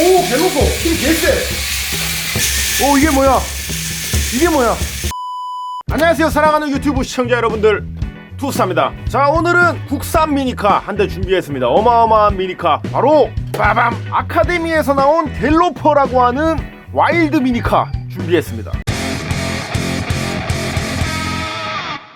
오 갤로퍼 힘 개쎄. 오 이게 뭐야? 이게 뭐야? 안녕하세요. 사랑하는 유튜브 시청자 여러분들. 투스타입니다. 자 오늘은 국산 미니카 한 대 준비했습니다. 어마어마한 미니카. 바로 빠밤. 아카데미에서 나온 갤로퍼라고 하는 와일드 미니카 준비했습니다.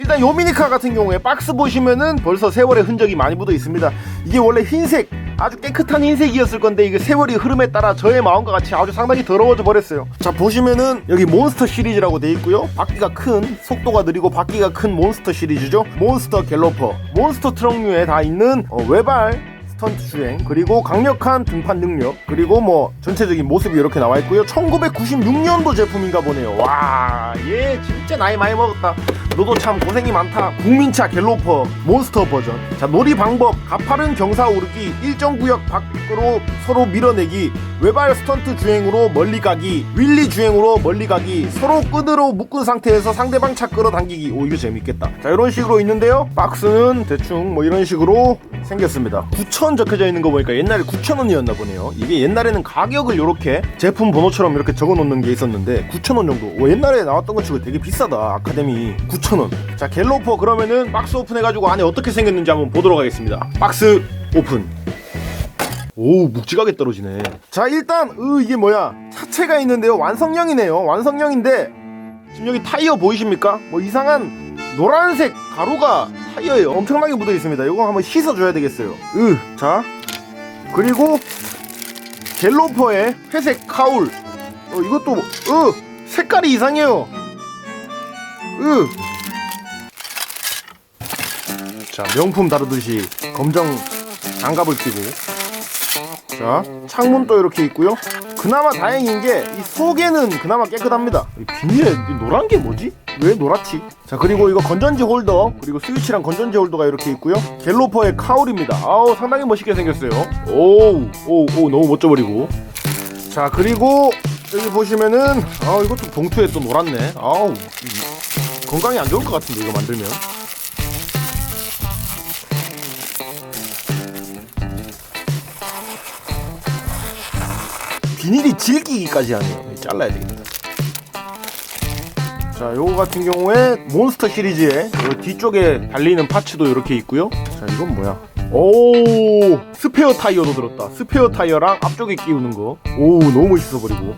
일단 요 미니카 같은 경우에 박스 보시면은 벌써 세월의 흔적이 많이 묻어 있습니다. 이게 원래 흰색 아주 깨끗한 흰색이었을 건데 이게 세월의 흐름에 따라 저의 마음과 같이 아주 상당히 더러워져 버렸어요. 자 보시면은 여기 몬스터 시리즈라고 돼 있고요. 바퀴가 큰 속도가 느리고 바퀴가 큰 몬스터 시리즈죠. 몬스터 갤로퍼, 몬스터 트럭류에 다 있는 어, 외발 스턴트 주행 그리고 강력한 등판 능력 그리고 뭐 전체적인 모습이 이렇게 나와 있고요 1996년도 제품인가 보네요 와 얘 진짜 나이 많이 먹었다 너도 참 고생이 많다. 국민차 갤로퍼 몬스터 버전. 자 놀이 방법 가파른 경사 오르기 일정 구역 밖으로 서로 밀어내기 외발 스턴트 주행으로 멀리 가기 윌리 주행으로 멀리 가기 서로 끈으로 묶은 상태에서 상대방 차 끌어당기기. 오 이거 재밌겠다. 자 이런 식으로 있는데요. 박스는 대충 뭐 이런 식으로 생겼습니다. 9,000 적혀져 있는 거 보니까 옛날에 9,000원이었나 보네요. 이게 옛날에는 가격을 이렇게 제품 번호처럼 이렇게 적어 놓는 게 있었는데 9,000원 정도. 오, 옛날에 나왔던 것 치고 되게 비싸다 아카데미 9,000원. 자 갤로퍼 그러면은 박스 오픈해가지고 안에 어떻게 생겼는지 한번 보도록 하겠습니다. 박스 오픈. 오 묵직하게 떨어지네. 자 일단 으 이게 뭐야? 차체가 있는데요. 완성형이네요. 완성형인데 지금 여기 타이어 보이십니까? 뭐 이상한 노란색 가루가 타이어에 엄청나게 묻어 있습니다. 이거 한번 씻어 줘야 되겠어요. 으 자. 그리고 갤로퍼의 회색 카울. 어 이것도 으 색깔이 이상해요. 으 자 명품 다루듯이 검정 장갑을 끼고. 자 창문도 이렇게 있고요. 그나마 다행인 게 이 속에는 그나마 깨끗합니다. 이 비닐에 이 노란 게 뭐지? 왜 노랗지? 자 그리고 이거 건전지 홀더 그리고 스위치랑 건전지 홀더가 이렇게 있고요. 갤로퍼의 카울입니다. 아우 상당히 멋있게 생겼어요. 오우 오우 오우 너무 멋져 버리고. 자 그리고 여기 보시면은 아 이것도 봉투에 또 놀았네. 아우 이- 건강에 안 좋을 것 같은데 이거 만들면 비닐이 질기기까지 하네요. 잘라야 되겠다. 자, 요거 같은 경우에 몬스터 시리즈의 요 뒤쪽에 달리는 파츠도 이렇게 있고요. 자, 이건 뭐야? 오, 스페어 타이어도 들었다. 스페어 타이어랑 앞쪽에 끼우는 거. 오, 너무 멋있어 버리고.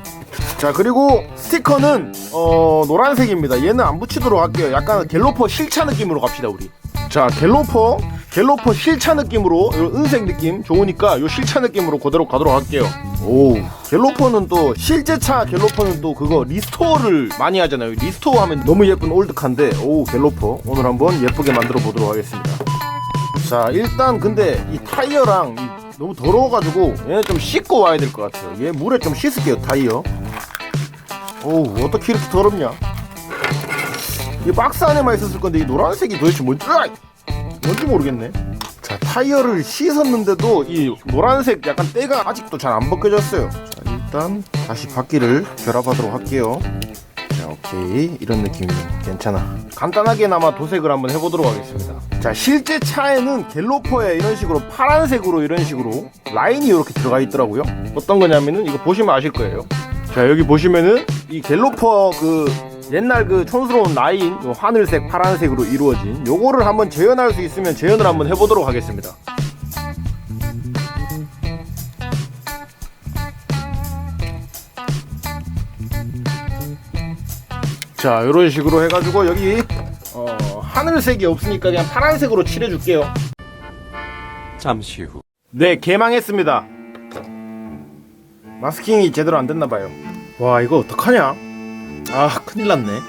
자, 그리고 스티커는 어, 노란색입니다. 얘는 안 붙이도록 할게요. 약간 갤로퍼 실차 느낌으로 갑시다, 우리. 자, 갤로퍼 갤로퍼 실차 느낌으로 요 은색 느낌 좋으니까 요 실차 느낌으로 그대로 가도록 할게요. 오, 갤로퍼는 또 실제 차 갤로퍼는 또 그거 리스토어를 많이 하잖아요. 리스토어 하면 너무 예쁜 올드카인데 오, 갤로퍼 오늘 한번 예쁘게 만들어 보도록 하겠습니다. 자, 일단 근데 이 타이어랑 이 너무 더러워가지고 얘는 좀 씻고 와야 될 것 같아요. 얘 물에 좀 씻을게요, 타이어. 오, 어떻게 이렇게 더럽냐? 이 박스 안에만 있었을 건데 이 노란색이 도대체 뭔지 으악! 뭔지 모르겠네. 자 타이어를 씻었는데도 이 노란색 약간 때가 아직도 잘 안 벗겨졌어요. 자 일단 다시 바퀴를 결합하도록 할게요. 자 오케이 이런 느낌이면 괜찮아. 간단하게나마 도색을 한번 해보도록 하겠습니다. 자 실제 차에는 갤로퍼에 이런 식으로 파란색으로 이런 식으로 라인이 이렇게 들어가 있더라고요. 어떤 거냐면은 이거 보시면 아실 거예요. 자 여기 보시면은 이 갤로퍼 그 옛날 그 촌스러운 라인 요 하늘색 파란색으로 이루어진 요거를 한번 재현할 수 있으면 재현을 한번 해보도록 하겠습니다. 자 이런 식으로 해가지고 여기 어, 하늘색이 없으니까 그냥 파란색으로 칠해줄게요. 잠시 후. 네 개망했습니다. 마스킹이 제대로 안 됐나봐요. 와 이거 어떡하냐 아 큰일 났네.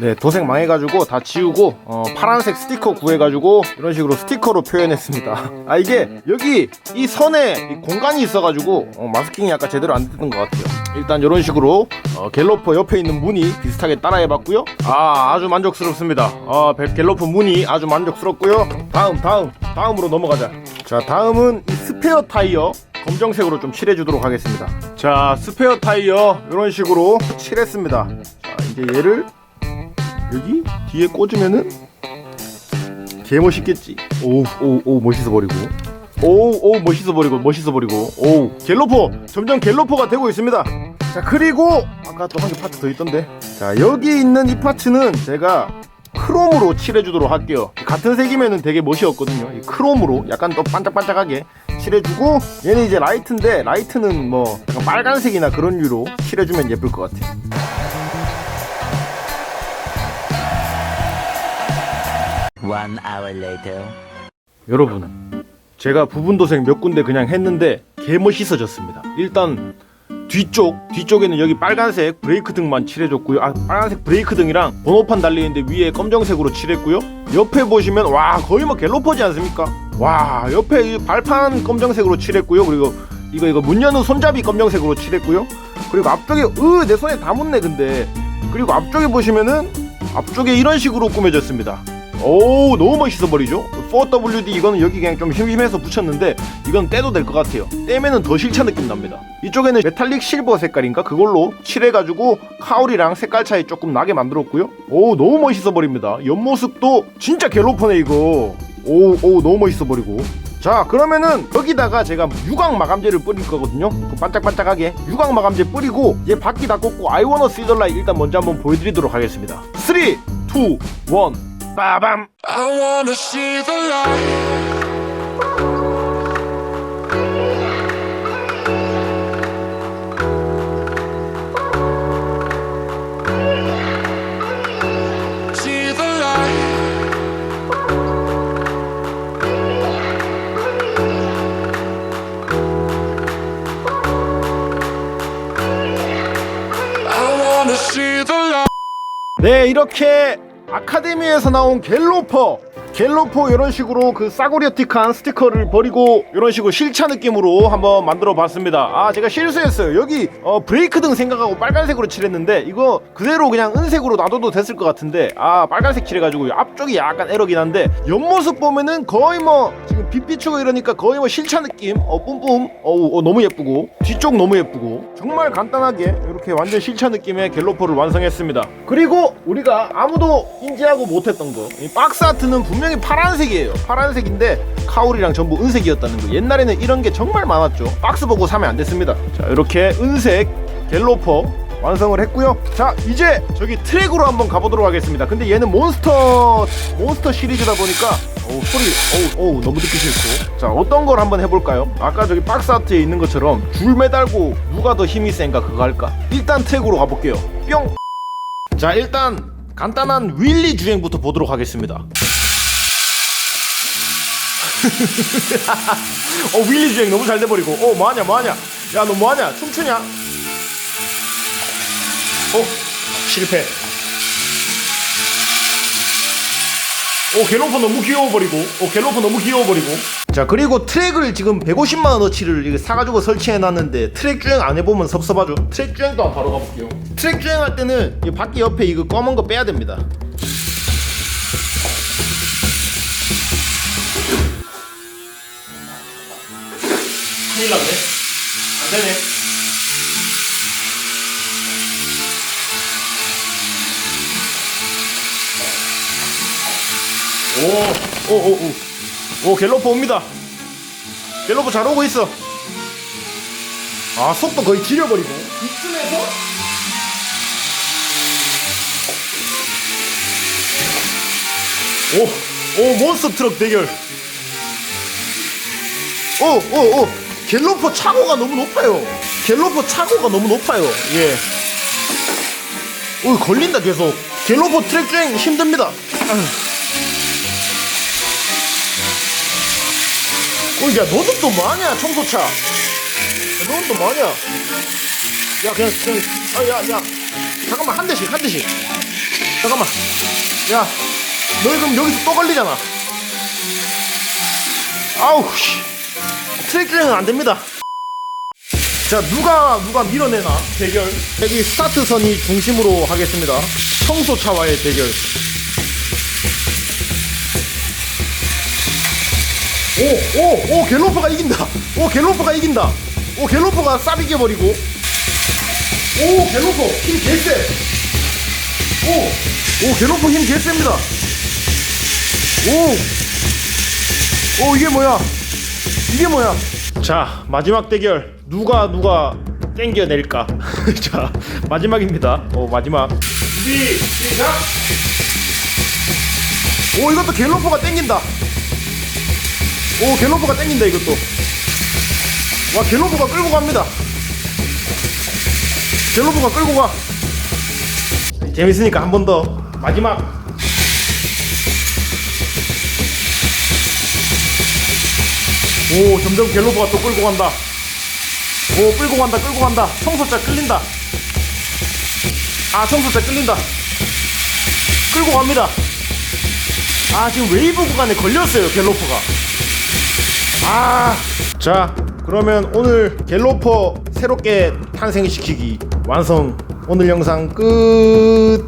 네 도색 망해가지고 다 지우고 어, 파란색 스티커 구해가지고 이런 식으로 스티커로 표현했습니다. 아 이게 여기 이 선에 이 공간이 있어가지고 어, 마스킹이 약간 제대로 안 됐던 것 같아요. 일단 이런 식으로 어, 갤로퍼 옆에 있는 무늬 비슷하게 따라해봤고요. 아 아주 만족스럽습니다. 아 벨- 갤로퍼 무늬 아주 만족스럽고요. 다음 다음 다음으로 넘어가자. 자 다음은 이 스페어 타이어 검정색으로 좀 칠해주도록 하겠습니다. 자 스페어 타이어 이런 식으로 칠했습니다. 자 이제 얘를 여기 뒤에 꽂으면은 개 멋있겠지? 오오오 멋있어 버리고. 오오 멋있어 버리고 멋있어 버리고. 오 갤로포 점점 갤로포가 되고 있습니다. 자 그리고 아까 또 한 개 파트 더 있던데. 자 여기 있는 이 파츠는 제가 크롬으로 칠해주도록 할게요. 같은 색이면은 되게 멋이 없거든요. 이 크롬으로 약간 더 반짝반짝하게 칠해주고 얘는 이제 라이트인데 라이트는 뭐 약간 빨간색이나 그런 류로 칠해주면 예쁠 것 같아요. One hour later. 여러분 제가 부분 도색 몇 군데 그냥 했는데 개 멋있어졌습니다. 일단 뒤쪽 뒤쪽에는 여기 빨간색 브레이크 등만 칠해줬고요. 아 빨간색 브레이크 등이랑 번호판 달려있는데 위에 검정색으로 칠했고요. 옆에 보시면 와 거의 뭐 갤로퍼지 않습니까 와 옆에 이 발판 검정색으로 칠했고요. 그리고 이거 이거 문 여는 손잡이 검정색으로 칠했고요. 그리고 앞쪽에 으 내 손에 다 묻네 근데. 그리고 앞쪽에 보시면은 앞쪽에 이런 식으로 꾸며졌습니다. 오 너무 멋있어 버리죠? 4WD 이거는 여기 그냥 좀 심심해서 붙였는데 이건 떼도 될 것 같아요. 떼면은 더 실차 느낌 납니다. 이쪽에는 메탈릭 실버 색깔인가? 그걸로 칠해가지고 카울이랑 색깔 차이 조금 나게 만들었고요. 오 너무 멋있어 버립니다. 옆모습도 진짜 갤로퍼네 이거 오 오 너무 멋있어 버리고. 자 그러면은 여기다가 제가 유광 마감제를 뿌릴 거거든요. 그 반짝반짝하게 유광 마감제 뿌리고 얘 바퀴 다 꽂고 아이워너 시덜라이 일단 먼저 한번 보여드리도록 하겠습니다. 3 2 1 빠밤 네 이렇게 아카데미에서 나온 갤로퍼 갤로퍼 이런 식으로 그 싸구려틱한 스티커를 버리고 이런 식으로 실차 느낌으로 한번 만들어 봤습니다. 아 제가 실수했어요. 여기 어, 브레이크 등 생각하고 빨간색으로 칠했는데 이거 그대로 그냥 은색으로 놔둬도 됐을 것 같은데 아 빨간색 칠해가지고 앞쪽이 약간 에러긴 한데 옆모습 보면은 거의 뭐 지금 빛 비추고 이러니까 거의 뭐 실차 느낌? 어 뿜뿜. 어우 어, 너무 예쁘고. 뒤쪽 너무 예쁘고. 정말 간단하게 이렇게 완전 실차 느낌의 갤로퍼를 완성했습니다. 그리고 우리가 아무도 인지하고 못했던 거이 박스 아트는 분명 히 파란색이에요 파란색인데 카울이랑 전부 은색이었다는 거 옛날에는 이런 게 정말 많았죠 박스 보고 사면 안 됐습니다 자 이렇게 은색 갤로퍼 완성을 했고요. 자, 이제 저기 트랙으로 한번 가보도록 하겠습니다. 근데 얘는 몬스터 몬스터 시리즈다 보니까 어우 소리 어우 어우 너무 듣기 싫고. 자, 어떤 걸 한번 해볼까요? 아까 저기 박스 아트에 있는 것처럼 줄 매달고 누가 더 힘이 센가 그거 할까? 일단 트랙으로 가볼게요. 뿅. 자, 일단 간단한 윌리 주행부터 보도록 하겠습니다. 어 윌리 주행 너무 잘 돼버리고. 어 뭐하냐 뭐하냐. 야 너 뭐하냐. 춤추냐? 어? 실패. 오 갤로퍼 너무 귀여워버리고. 오 갤로퍼 너무 귀여워버리고. 자 그리고 트랙을 지금 150만원어치를 이게 사가지고 설치해놨는데 트랙 주행 안 해보면 섭섭하죠? 트랙 주행도 한번 바로 가볼게요. 트랙 주행할 때는 이 바퀴 옆에 이거 검은 거 빼야 됩니다 큰일 났네 안 되네 오, 오, 오, 오, 오, 갤로퍼 옵니다. 갤로퍼 잘 오고 있어. 아, 속도 거의 지려버리고. 이쯤에서? 오, 오, 몬스터 트럭 대결. 오, 오, 오, 갤로퍼 차고가 너무 높아요. 갤로퍼 차고가 너무 높아요. 예. 오, 걸린다, 계속. 갤로퍼 트랙 주행 힘듭니다. 어, 야, 너는 또 뭐하냐, 청소차. 야, 너는 또 뭐하냐. 야, 그냥, 그냥, 아, 야, 야. 잠깐만, 한 대씩, 한 대씩. 잠깐만. 야, 너희 그럼 여기서 또 걸리잖아. 아우, 씨. 트랙 주행은 안 됩니다. 자, 누가, 누가 밀어내나? 대결. 여기 스타트선이 중심으로 하겠습니다. 청소차와의 대결. 오, 오, 오, 갤로퍼가 이긴다. 오, 갤로퍼가 이긴다. 오, 갤로퍼가 쌉 이겨 버리고. 오, 갤로퍼 힘 개쎄. 오, 오, 갤로퍼 힘 개쎄입니다. 오, 오, 이게 뭐야? 이게 뭐야? 자 마지막 대결 누가 누가 땡겨낼까? 자 마지막입니다. 어 마지막. 준비 시작. 오 이것도 갤로퍼가 땡긴다. 오 갤로퍼가 땡긴다 이것도. 와 갤로퍼가 끌고 갑니다. 갤로퍼가 끌고 가. 재밌으니까 한 번 더 마지막. 오 점점 갤로버가 또 끌고 간다. 오 끌고 간다 끌고 간다. 청소차 끌린다. 아 청소차 끌린다. 끌고 갑니다. 아 지금 웨이브 구간에 걸렸어요 갤로퍼가. 아자 그러면 오늘 갤로퍼 새롭게 탄생시키기 완성. 오늘 영상 끝